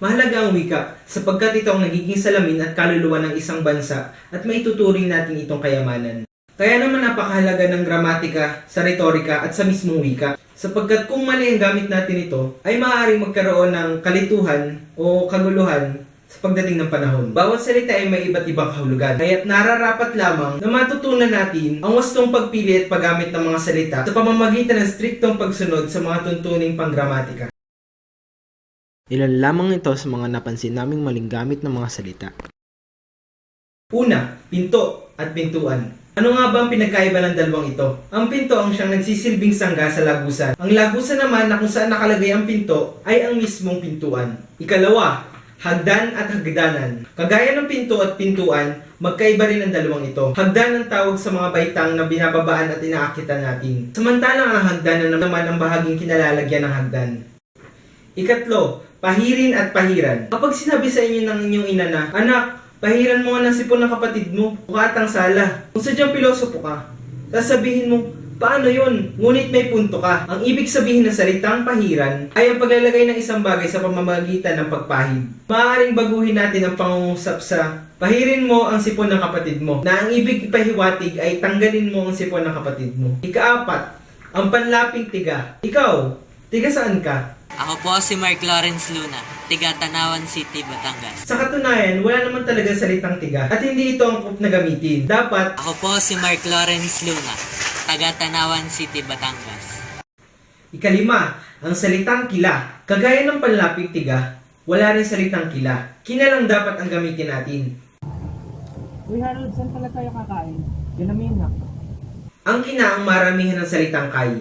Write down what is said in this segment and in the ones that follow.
Mahalaga ang wika sapagkat ito ang nagiging salamin at kaluluwa ng isang bansa at maituturing natin itong kayamanan. Kaya naman napakahalaga ng gramatika sa retorika at sa mismong wika sapagkat kung mali ang gamit natin ito ay maaaring magkaroon ng kalituhan o kaguluhan sa pagdating ng panahon. Bawat salita ay may iba't ibang kahulugan, kaya't nararapat lamang na matutunan natin ang wastong pagpili at paggamit ng mga salita sa pamamagitan ng striktong pagsunod sa mga tuntuning panggramatika. Ilan lamang ito sa mga napansin naming maling gamit ng mga salita. Una, pinto at pintuan. Ano nga ba ang pinagkaiba ng dalawang ito? Ang pinto ang siyang nagsisilbing sangga sa lagusan. Ang lagusan naman na kung saan nakalagay ang pinto ay ang mismong pintuan. Ikalawa, hagdan at hagdanan. Kagaya ng pinto at pintuan, magkaiba rin ang dalawang ito. Hagdan ang tawag sa mga baitang na binababaan at inaakitan natin. Samantalang ang hagdanan naman ang bahaging kinalalagyan ng hagdan. Ikatlo, pahirin at pahiran. Kapag sinabi sa inyo ng inyong ina na, Anak, pahiran mo nga ng sipon ng kapatid mo, bukatang sala. Kung sadyang pilosopo ka, sasabihin mo, paano yun? Ngunit may punto ka. Ang ibig sabihin ng salitang pahiran ay ang paglalagay ng isang bagay sa pamamagitan ng pagpahid. Maaaring baguhin natin ang pangungusap sa Pahirin mo ang sipon ng kapatid mo, na ang ibig ipahiwatig ay tanggalin mo ang sipon ng kapatid mo. Ikaapat, ang panlaping tiga. Ikaw, tiga saan ka? Ako po si Mark Lawrence Luna, tiga Tanawan City, Batangas. Sa katunayan, wala naman talaga salitang tiga at hindi ito ang kup na gamitin. Dapat, Ako po si Mark Lawrence Luna, taga Tanawan City, Batangas. ikalima, ang salitang kila. Kagaya ng panlapig tiga, wala rin salitang kila. Kina lang dapat ang gamitin natin. Uy Harold, saan pala tayo kakain? Ginamin na. Ang kina ang maramihan ng salitang kay.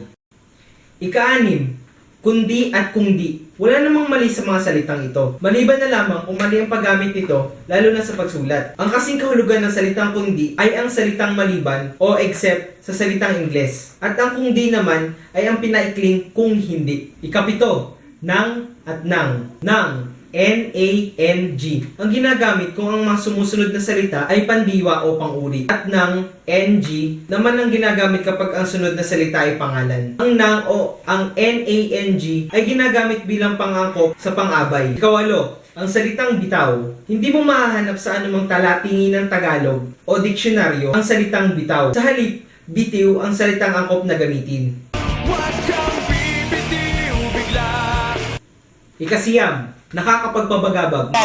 Ikaanim, kundi at kungdi. Wala namang mali sa mga salitang ito. Maliban na lamang kung mali ang paggamit nito, lalo na sa pagsulat. Ang kasing kahulugan ng salitang kundi ay ang salitang maliban o except sa salitang Ingles. At ang kundi naman ay ang pinaikling kung hindi. Ikapito, nang at nang. Nang. N-A-N-G. Ang ginagamit kung ang mga sumusunod na salita ay pandiwa o panguri. At ng N-G naman ang ginagamit kapag ang sunod na salita ay pangalan. Ang nang o ang N-A-N-G ay ginagamit bilang pangangkop sa pang-abay. Ikawalo, ang salitang bitaw. Hindi mo mahahanap sa anumang talatingin ng Tagalog o diksyonaryo ang salitang bitaw. Sa halip, bitiw ang salitang angkop na gamitin. Ikasiyam, nakakapagpabagabag.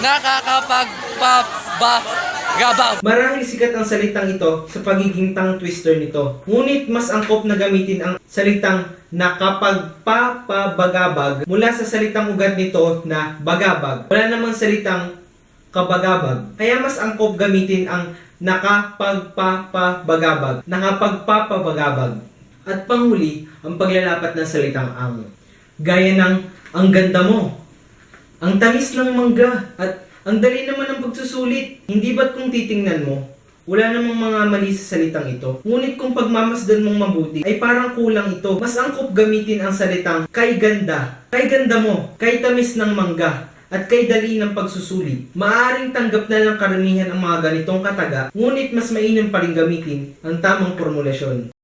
Nakakapagpabagabag. Marahil sikat ang salitang ito sa pagiging tongue twister nito. Ngunit mas angkop na gamitin ang salitang nakapagpapabagabag mula sa salitang ugat nito na bagabag. Wala namang salitang kabagabag. Kaya mas angkop gamitin ang nakapagpapabagabag. Nakapagpapabagabag. At panghuli, ang paglalapat ng salitang ang. Gaya ng ang ganda mo, ang tamis ng mangga at ang dali naman ng pagsusulit. Hindi ba't kung titingnan mo, wala namang mga mali sa salitang ito. Ngunit kung pagmamasdan mong mabuti, ay parang kulang ito. Mas angkop gamitin ang salitang kay ganda. Kay ganda mo, kay tamis ng mangga, at kay dali ng pagsusulit. Maaring tanggap na ng karamihan ang mga ganitong kataga, ngunit mas mainam pa rin gamitin ang tamang formulasyon.